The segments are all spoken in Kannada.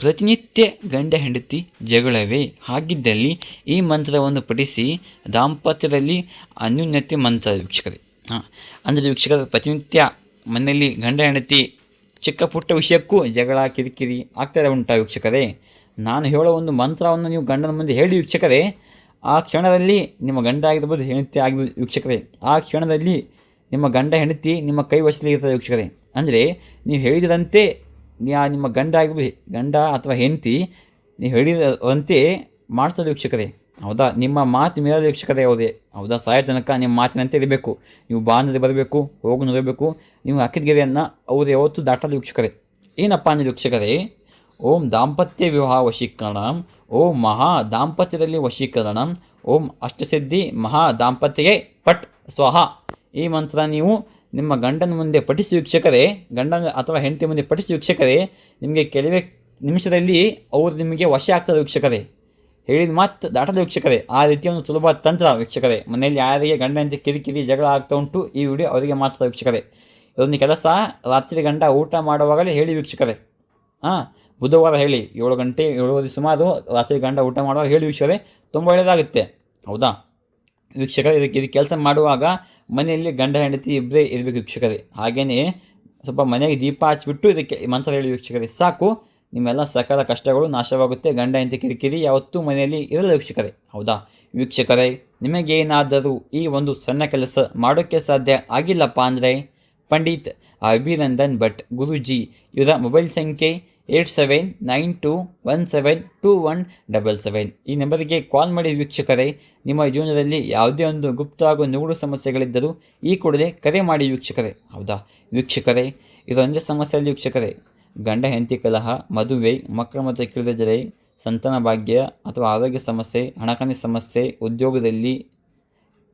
ಪ್ರತಿನಿತ್ಯ ಗಂಡ ಹೆಂಡತಿ ಜಗಳವೇ. ಹಾಗಿದ್ದಲ್ಲಿ ಈ ಮಂತ್ರವನ್ನು ಪಠಿಸಿ ದಾಂಪತ್ಯದಲ್ಲಿ ಅನ್ಯೂನ್ಯತೆ ಮಂತ್ರ ವೀಕ್ಷಕರೇ. ಹಾಂ, ಅಂದರೆ ವೀಕ್ಷಕರ, ಪ್ರತಿನಿತ್ಯ ಮನೆಯಲ್ಲಿ ಗಂಡ ಹೆಂಡತಿ ಚಿಕ್ಕ ಪುಟ್ಟ ವಿಷಯಕ್ಕೂ ಜಗಳ, ಕಿರಿಕಿರಿ ಆಗ್ತಾರೆ ಉಂಟಾ ವೀಕ್ಷಕರೇ. ನಾನು ಹೇಳೋ ಒಂದು ಮಂತ್ರವನ್ನು ನೀವು ಗಂಡನ ಮುಂದೆ ಹೇಳಿ ವೀಕ್ಷಕರೇ. ಆ ಕ್ಷಣದಲ್ಲಿ ನಿಮ್ಮ ಗಂಡ ಆಗಿರ್ಬೋದು, ಹೆಂಡತಿ ಆಗಿರ್ಬೋದು ವೀಕ್ಷಕರೇ, ಆ ಕ್ಷಣದಲ್ಲಿ ನಿಮ್ಮ ಗಂಡ, ಹೆಂಡತಿ ನಿಮ್ಮ ಕೈ ವಶದಲ್ಲಿ ಇರ್ತದೆ ವೀಕ್ಷಕರೇ. ಅಂದರೆ ನೀವು ಹೇಳಿದಂತೆ ಯಾ ನಿಮ್ಮ ಗಂಡ ಆಗಿರ್ಬೋದು ಗಂಡ ಅಥವಾ ಹೆಂಡತಿ, ನೀವು ಹೇಳಿದಂತೆ ಮಾಡ್ತದೆ ವೀಕ್ಷಕರೇ. ಹೌದಾ? ನಿಮ್ಮ ಮಾತು ಮೇಲಾದ ವೀಕ್ಷಕರೇ ಯಾವುದೇ. ಹೌದಾ? ಸಾಯೋ ತನಕ ನಿಮ್ಮ ಮಾತಿನಂತೆ ಇರಬೇಕು. ನೀವು ಬಾಂಧಲ್ಲಿ ಬರಬೇಕು, ಹೋಗಿ ನೋಡಬೇಕು. ನೀವು ಹಾಕಿದ ಗೆರೆಯನ್ನು ಅವರು ಯಾವತ್ತು ದಾಟದ ವೀಕ್ಷಕರೇ. ಏನಪ್ಪ ಅಂದರೆ ವೀಕ್ಷಕರೇ, ಓಂ ದಾಂಪತ್ಯ ವಿವಾಹ ವಶೀಕರಣ, ಓಂ ಮಹಾ ದಾಂಪತ್ಯದಲ್ಲಿ ವಶೀಕರಣ, ಓಂ ಅಷ್ಟಸಿದ್ಧಿ ಮಹಾ ದಾಂಪತ್ಯಗೆ ಪಟ್ ಸ್ವಹ. ಈ ಮಂತ್ರ ನೀವು ನಿಮ್ಮ ಗಂಡನ ಮುಂದೆ ಪಠಿಸಿ ವೀಕ್ಷಕರೇ, ಗಂಡನ ಅಥವಾ ಹೆಂಡತಿ ಮುಂದೆ ಪಠಿಸಿ ವೀಕ್ಷಕರೇ, ನಿಮಗೆ ಕೆಲವೇ ನಿಮಿಷದಲ್ಲಿ ಅವರು ನಿಮಗೆ ವಶ ಆಗ್ತದೆ ವೀಕ್ಷಕರೇ. ಹೇಳಿದ ಮಾತು ದಾಟದ ವೀಕ್ಷಕರೇ. ಆ ರೀತಿಯ ಒಂದು ಸುಲಭ ತಂತ್ರ ವೀಕ್ಷಕರೇ. ಮನೆಯಲ್ಲಿ ಯಾರಿಗೆ ಗಂಡ ಹೆಂಡತಿ ಕಿರಿಕಿರಿ ಜಗಳ ಆಗ್ತಾ ಉಂಟು, ಈ ವಿಡಿಯೋ ಅವರಿಗೆ ಮಾತ್ರ ವೀಕ್ಷಕರೇ. ಇದೊಂದು ಕೆಲಸ, ರಾತ್ರಿ ಗಂಡ ಊಟ ಮಾಡುವಾಗಲೇ ಹೇಳಿ ವೀಕ್ಷಕರೇ. ಹಾಂ, ಬುಧವಾರ ಹೇಳಿ, ಏಳು ಗಂಟೆ, ಏಳುವರೆ ಸುಮಾರು ರಾತ್ರಿ ಗಂಡ ಊಟ ಮಾಡುವಾಗ ಹೇಳಿ ವೀಕ್ಷಕರೇ. ತುಂಬ ಒಳ್ಳೆಯದಾಗುತ್ತೆ. ಹೌದಾ? ವೀಕ್ಷಕರೇ, ಇದಕ್ಕೆ ಇದು ಕೆಲಸ ಮಾಡುವಾಗ ಮನೆಯಲ್ಲಿ ಗಂಡ ಹೆಂಡತಿ ಇಬ್ಬರೇ ಇರಬೇಕು ವೀಕ್ಷಕರೇ. ಹಾಗೆಯೇ ಸ್ವಲ್ಪ ಮನೆಗೆ ದೀಪ ಹಚ್ಚಿಬಿಟ್ಟು ಇದಕ್ಕೆ ಮಂತ್ರ ಹೇಳಿ ವೀಕ್ಷಕರೇ, ಸಾಕು, ನಿಮ್ಮೆಲ್ಲ ಸಕಲ ಕಷ್ಟಗಳು ನಾಶವಾಗುತ್ತೆ, ಗಂಡ ಹೆಂಡತಿ ಕಿರಿಕಿರಿ ಯಾವತ್ತೂ ಮನೆಯಲ್ಲಿ ಇರಲ್ಲ ವೀಕ್ಷಕರೇ. ಹೌದಾ? ವೀಕ್ಷಕರೇ, ನಿಮಗೇನಾದರೂ ಈ ಒಂದು ಸಣ್ಣ ಕೆಲಸ ಮಾಡೋಕ್ಕೆ ಸಾಧ್ಯ ಆಗಿಲ್ಲಪ್ಪ ಅಂದರೆ, ಪಂಡಿತ್ ಅಭಿನಂದನ್ ಭಟ್, ಗುರುಜಿ ಇವರ ಮೊಬೈಲ್ ಸಂಖ್ಯೆ eight seven nine two one seven two one double seven. ಈ ನಂಬರಿಗೆ ಕಾಲ್ ಮಾಡಿ ವೀಕ್ಷಕರೇ, ನಿಮ್ಮ ಜೀವನದಲ್ಲಿ ಯಾವುದೇ ಒಂದು ಗುಪ್ತ ಹಾಗೂ ನಿಗೂಢ ಸಮಸ್ಯೆಗಳಿದ್ದರೂ ಈ ಕೂಡಲೇ ಕರೆ ಮಾಡಿ ವೀಕ್ಷಕರೇ. ಹೌದಾ? ವೀಕ್ಷಕರೇ ಇದೊಂದೇ ಸಮಸ್ಯೆಯಲ್ಲಿ ವೀಕ್ಷಕರೇ. ಗಂಡ, ಹೆಂಡತಿ, ಕಲಹ, ಮದುವೆ, ಮಕ್ಕಳ ಮತ್ತು ಕಿರಿದಜರೆ ಸಂತಾನ ಭಾಗ್ಯ ಅಥವಾ ಆರೋಗ್ಯ ಸಮಸ್ಯೆ, ಹಣಕಾಸಿನ ಸಮಸ್ಯೆ, ಉದ್ಯೋಗದಲ್ಲಿ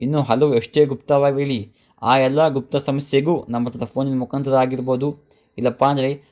ಇನ್ನೂ ಹಲವು ಎಷ್ಟೇ ಗುಪ್ತವಾಗಿರಲಿ, ಆ ಎಲ್ಲ ಗುಪ್ತ ಸಮಸ್ಯೆಗೂ ನಮ್ಮ ಹತ್ರ ಫೋನಿನ ಮುಖಾಂತರ ಆಗಿರ್ಬೋದು. ಇಲ್ಲಪ್ಪ ಅಂದರೆ